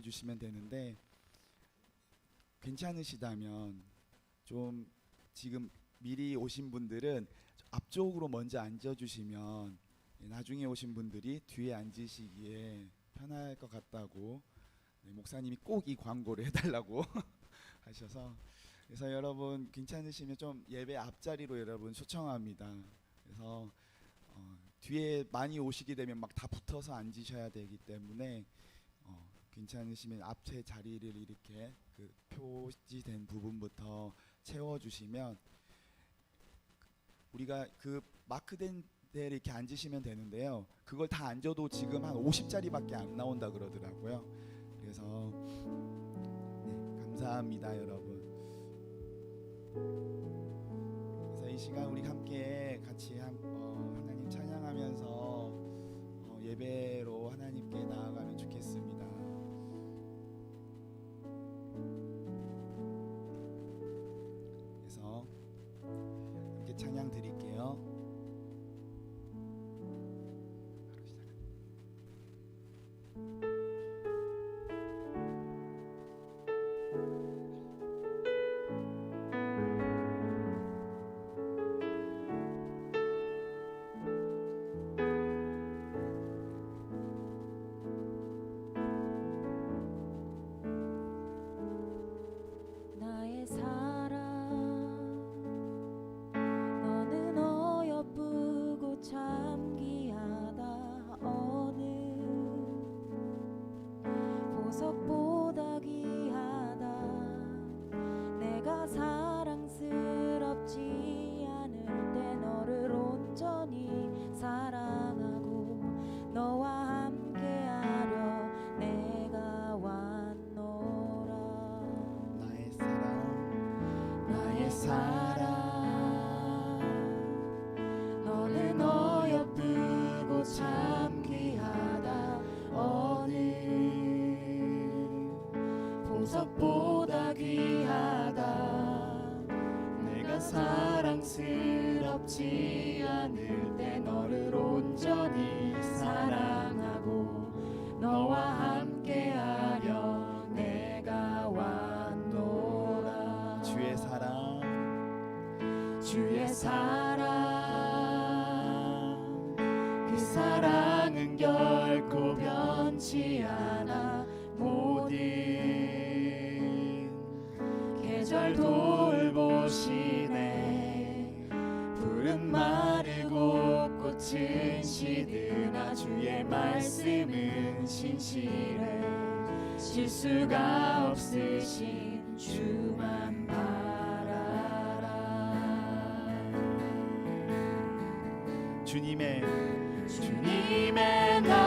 주시면 되는데 괜찮으시다면 좀 지금 미리 오신 분들은 앞쪽으로 먼저 앉아 주시면 나중에 오신 분들이 뒤에 앉으시기에 편할 것 같다고 네, 목사님이 꼭 이 광고를 해달라고 하셔서 그래서 여러분 괜찮으시면 좀 예배 앞자리로 여러분 초청합니다. 그래서 어, 뒤에 많이 오시게 되면 막 다 붙어서 앉으셔야 되기 때문에 어, 괜찮으시면 앞에 자리를 이렇게 그 표지된 부분부터 채워주시면 우리가 그 마크된 데 이렇게 앉으시면 되는데요. 그걸 다 앉아도 지금 한 50자리밖에 안 나온다 그러더라고요. 그래서 네, 감사합니다, 여러분. 그래서 이 시간 우리 함께 같이 한, 어, 나 말씀은 신실해. 실수가 없으신 주만 바라라. 주님의 주님의 나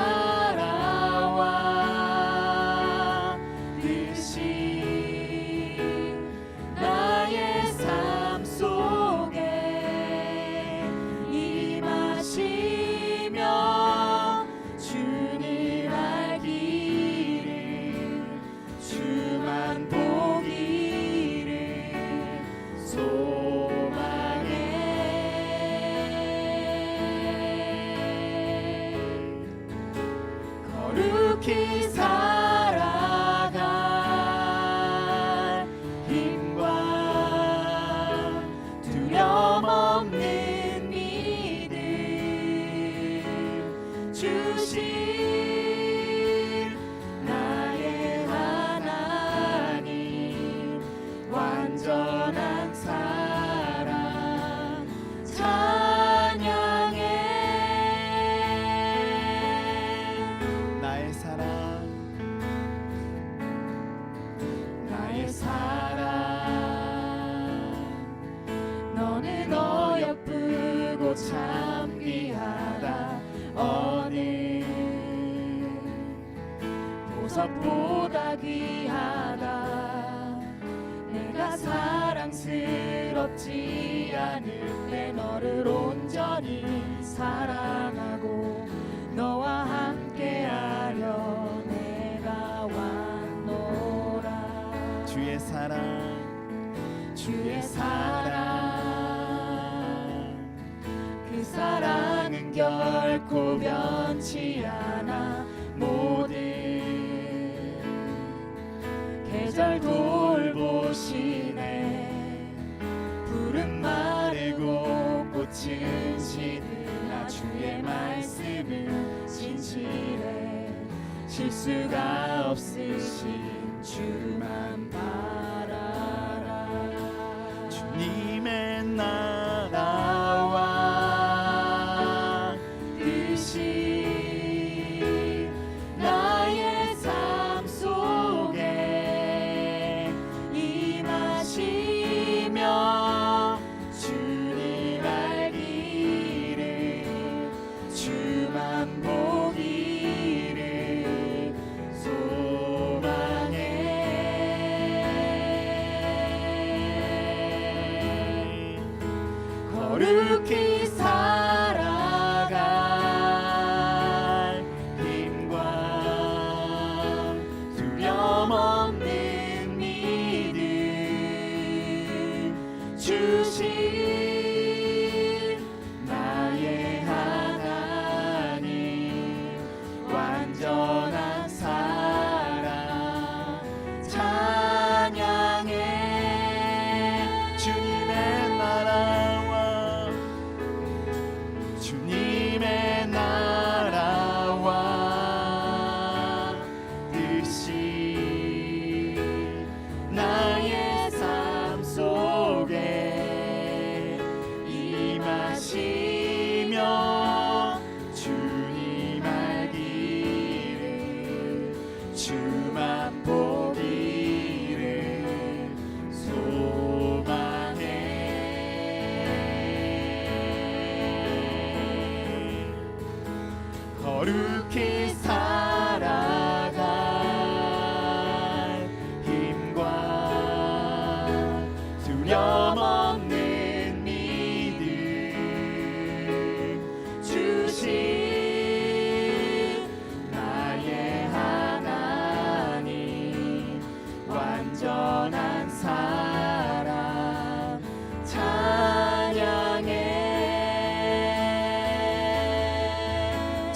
거 두렵지 않을 때 너를 온전히 사랑하고 너와 함께하려 내가 왔노라. 주의 사랑 주의 사랑. 그 사랑은 결코 변치 않아. 모든 계절도 진실이나 주의 말씀을 진실해 실수가 없으신 주만 바라라. 주님. 주님.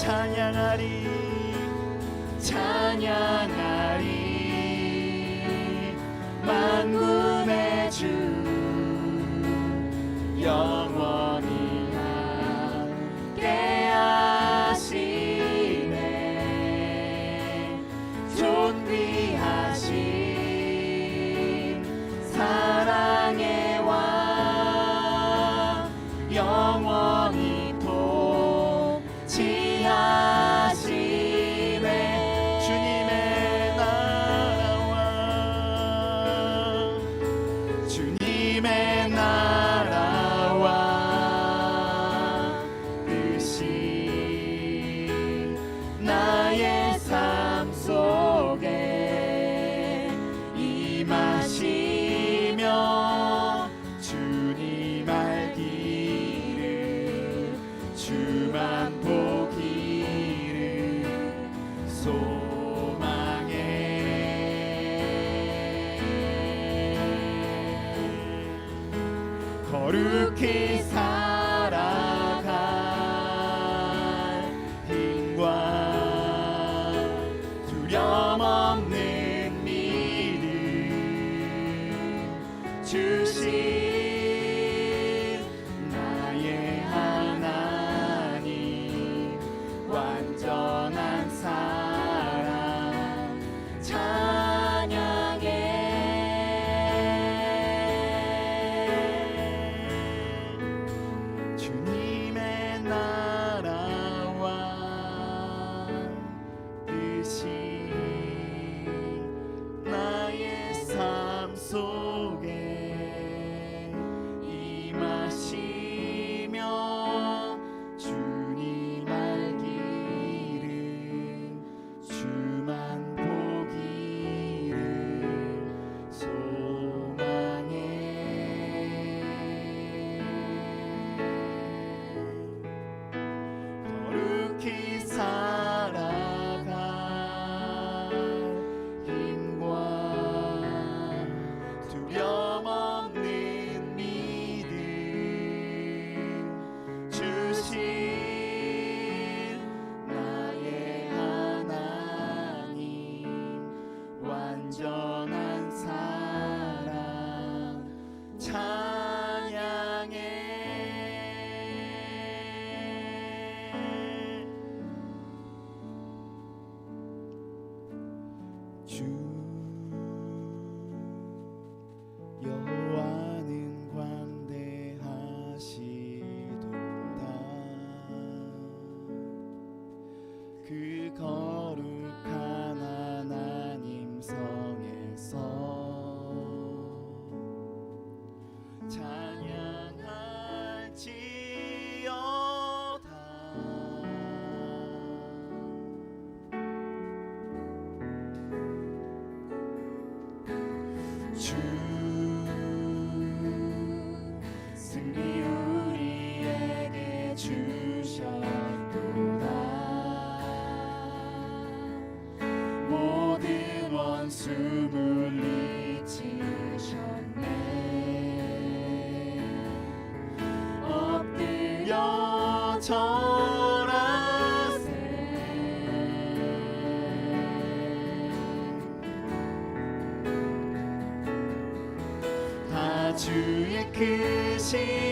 찬양하리. 찬양 한숨을 잊으셨네. 엎드려 절하세. 다 주의 크신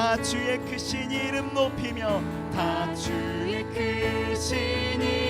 다 주의 크신 그 이름 높이며 다 주의 크신 그 이름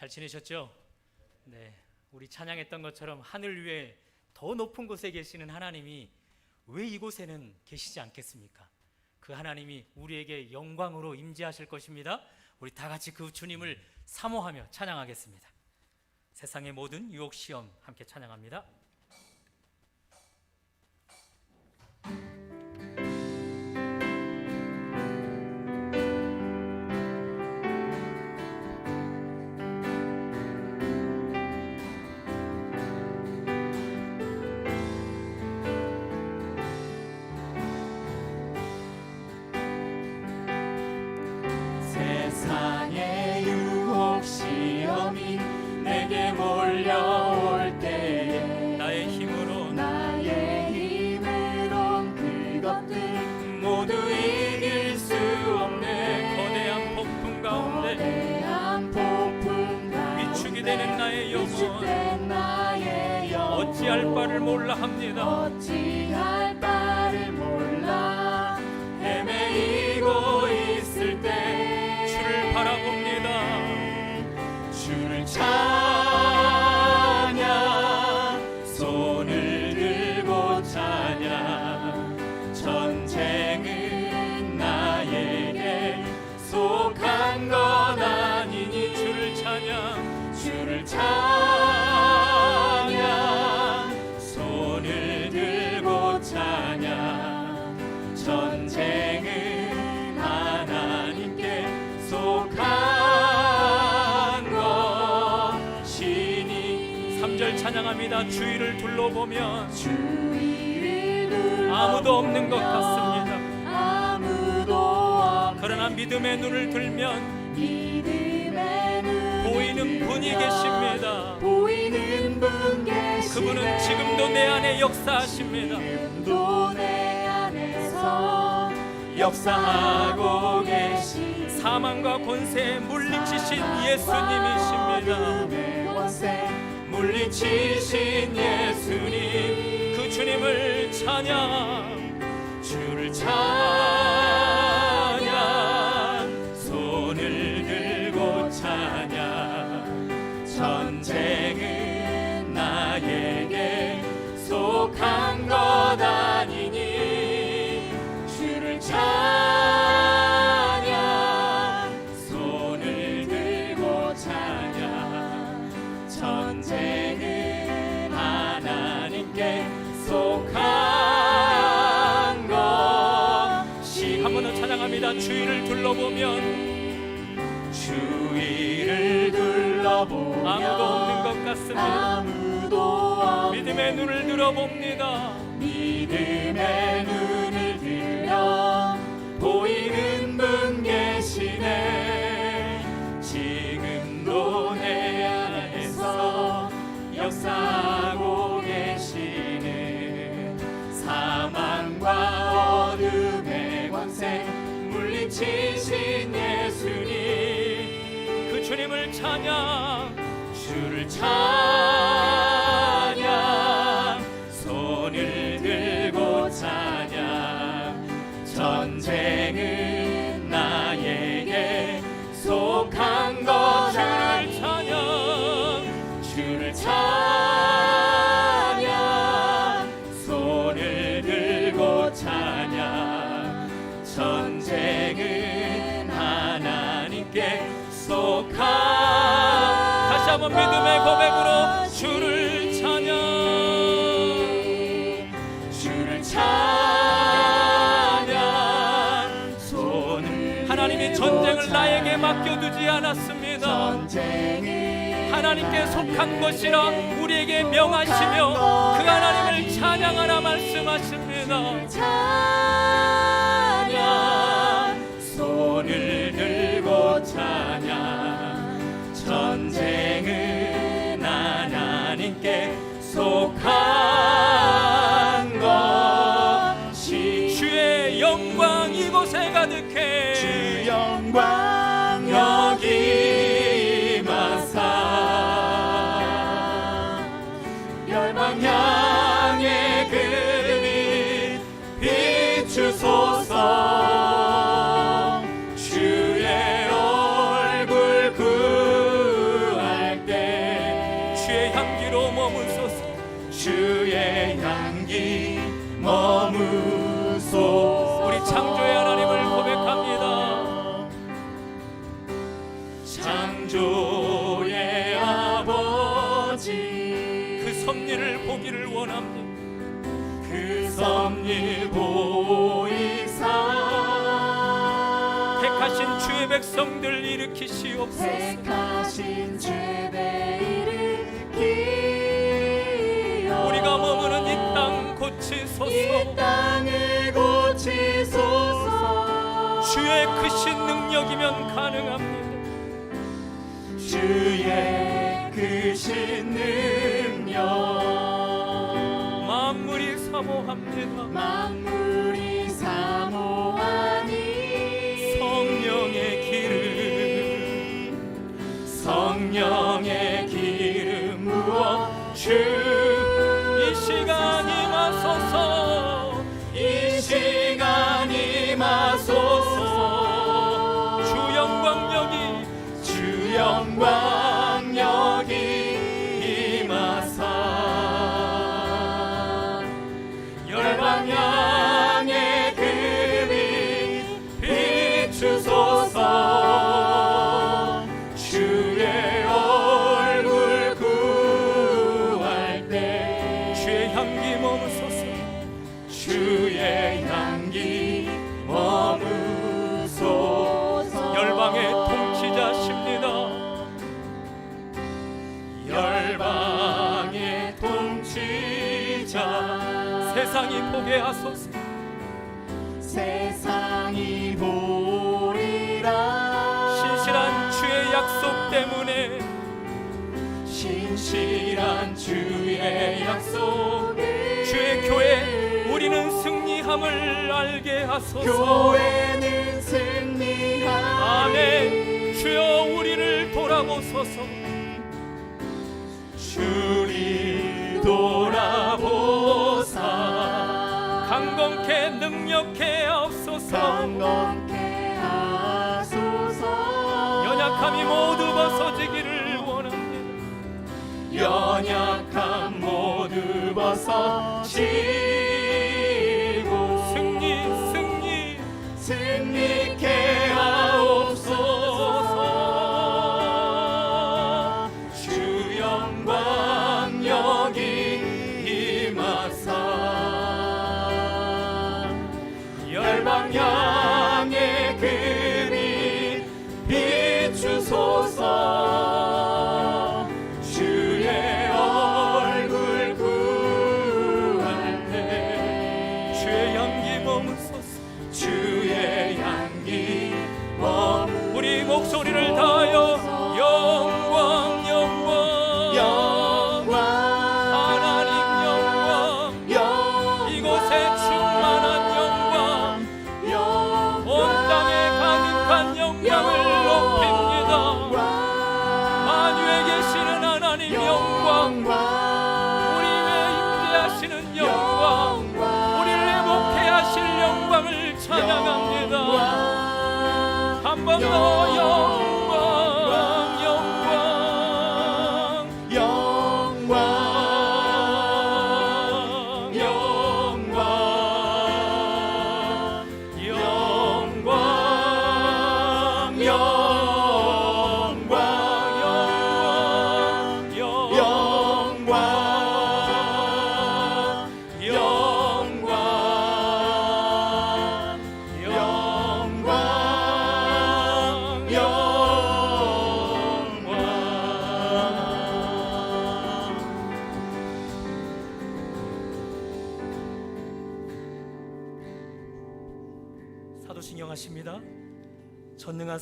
잘 지내셨죠? 네. 우리 찬양했던 것처럼 하늘 위에 더 높은 곳에 계시는 하나님이 왜 이곳에는 계시지 않겠습니까? 그 하나님이 우리에게 영광으로 임재하실 것입니다. 우리 다 같이 그 주님을 사모하며 찬양하겠습니다. 세상의 모든 유혹 시험 함께 찬양합니다. 몰라 합니다. 찬양합니다. 주위를 둘러보면 아무도 없는 것 같습니다. 그러나 믿음의 눈을 들면 보이는 분이 계십니다. 그분은 지금도 내 안에 역사하십니다. 역사하고 계시 사망과 권세 물리치신 예수님이십니다. 물리치신 예수님 그 주님을 찬양 주를 찬양 둘러보면 주위를 둘러보면 아무도 없는 것 같습니다. 아무도 믿음의 눈을 들어봅니다. 믿음의 눈을 들려 보이는 분 계시네 지금도 내 안에서 역사하고 계시네 사망과 어둠의 권세 물리치신 예수님. 그 주님을 찬양 주를 찬양 고백으로 주를 찬양 주를 찬양 손을 하나님이 들고 전쟁을 나에게 찬양. 맡겨두지 않았습니다. 하나님께 속한 것이라 우리에게 명하시며 그 하나님을 찬양하라 말씀하십니다. 속 창조의 아버지 그 섭리를 보기를 원합니다. 그 섭리 보이사 택하신 주의 백성들 일으키시옵소서. 택하신 죄배 일으키어 우리가 머무는 이 땅 고치소서. 이 땅을 고치소서 주의 크신 능력이면 가능합니다. 주의 크신 능력. 만물이 사모합니다. 만물이 사모하니 성령의 기름. 성령의 기름 부어 주. 이 시간 임하소서. 이 시간 임하소서 Wow. 주의 약속을 주의 교회 우리는 승리함을 알게 하소서. 교회는 승리하리 아멘. 주여 우리를 돌아보소서. 주를 돌아보사. 강건케 능력케 하옵소서. 강건케 하소서. 연약함이 모두 연약함 모두 벗어지고 승리 승리. 승리케 하옵소서. 주 영광 여기 임하사. 열방 향의 그빛 비추소서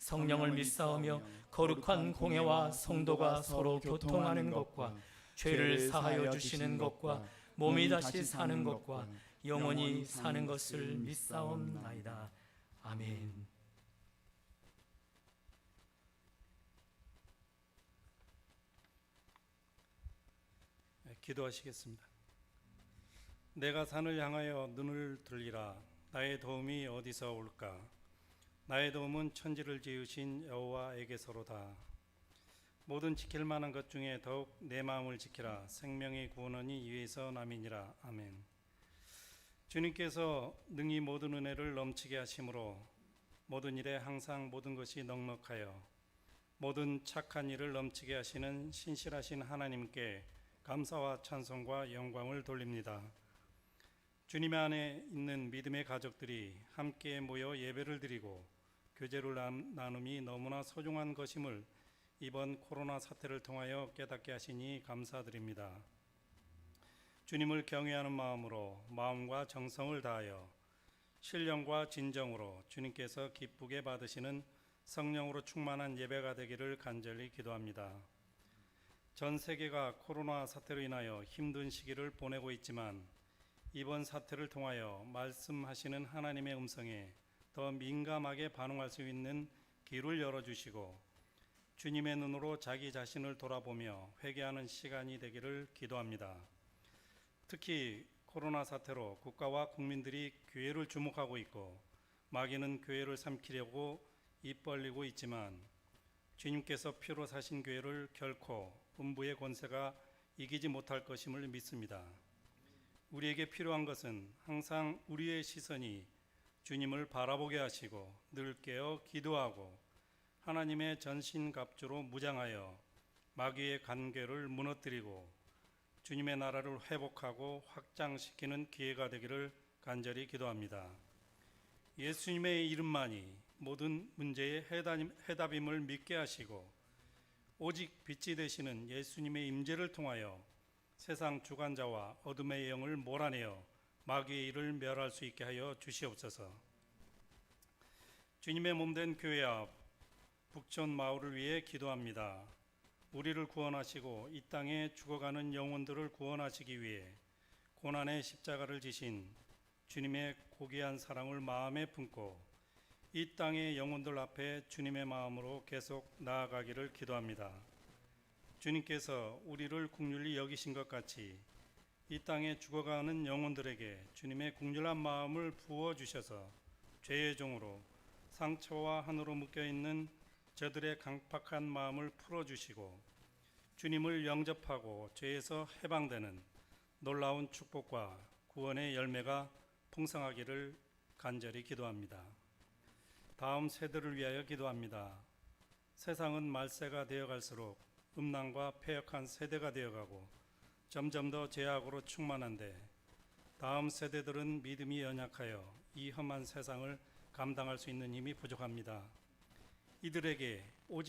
성령을 믿사오며 거룩한 공예와 성도가 서로 교통하는 것과 죄를 사하여 주시는 것과 몸이 다시 사는 것과 영원히 사는 것을 믿사옵나이다. 아멘. 기도하시겠습니다. 내가 산을 향하여 눈을 들리라. 나의 도움이 어디서 올까 나의 도움은 천지를 지으신 여호와에게서로다. 모든 지킬 만한 것 중에 더욱 내 마음을 지키라. 생명의 구원원이 위에서 남이니라. 아멘. 주님께서 능히 모든 은혜를 넘치게 하심으로 모든 일에 항상 모든 것이 넉넉하여 모든 착한 일을 넘치게 하시는 신실하신 하나님께 감사와 찬송과 영광을 돌립니다. 주님 안에 있는 믿음의 가족들이 함께 모여 예배를 드리고 교제를 남- 나눔이 너무나 소중한 것임을 이번 코로나 사태를 통하여 깨닫게 하시니 감사드립니다. 주님을 경외하는 마음으로 마음과 정성을 다하여 신령과 진정으로 주님께서 기쁘게 받으시는 성령으로 충만한 예배가 되기를 간절히 기도합니다. 전 세계가 코로나 사태로 인하여 힘든 시기를 보내고 있지만 이번 사태를 통하여 말씀하시는 하나님의 음성에 더 민감하게 반응할 수 있는 길을 열어주시고 주님의 눈으로 자기 자신을 돌아보며 회개하는 시간이 되기를 기도합니다. 특히 코로나 사태로 국가와 국민들이 교회를 주목하고 있고 마귀는 교회를 삼키려고 입 벌리고 있지만 주님께서 피로 사신 교회를 결코 음부의 권세가 이기지 못할 것임을 믿습니다. 우리에게 필요한 것은 항상 우리의 시선이 주님을 바라보게 하시고 늘 깨어 기도하고 하나님의 전신갑주로 무장하여 마귀의 간계를 무너뜨리고 주님의 나라를 회복하고 확장시키는 기회가 되기를 간절히 기도합니다. 예수님의 이름만이 모든 문제의 해답- 해답임을 믿게 하시고 오직 빛이 되시는 예수님의 임재를 통하여 세상 주관자와 어둠의 영을 몰아내어 일을 멸할 수 있게 하여 주시옵소서. 주님의 몸된 교회 앞 북촌 마을을 위해 기도합니다. 우리를 구원하시고 이 땅에 죽어가는 영혼들을 구원하시기 위해 고난의 십자가를 지신 주님의 고귀한 사랑을 마음에 품고 이 땅의 영혼들 앞에 주님의 마음으로 계속 나아가기를 기도합니다. 주님께서 우리를 국률리 여기신 것 같이 이 땅에 죽어가는 영혼들에게 주님의 국률한 마음을 부어 주셔서 죄의 종으로 상처와 한으로 묶여 있는 저들의 강팍한 마음을 풀어 주시고 주님을 영접하고 죄에서 해방되는 놀라운 축복과 구원의 열매가 풍성하기를 간절히 기도합니다. 다음 세대를 위하여 기도합니다. 세상은 말세가 되어갈수록 음란과 폐역한 세대가 되어가고 점점 더 죄악으로 충만한데 다음 세대들은 믿음이 연약하여 이 험한 세상을 감당할 수 있는 힘이 부족합니다. 이들에게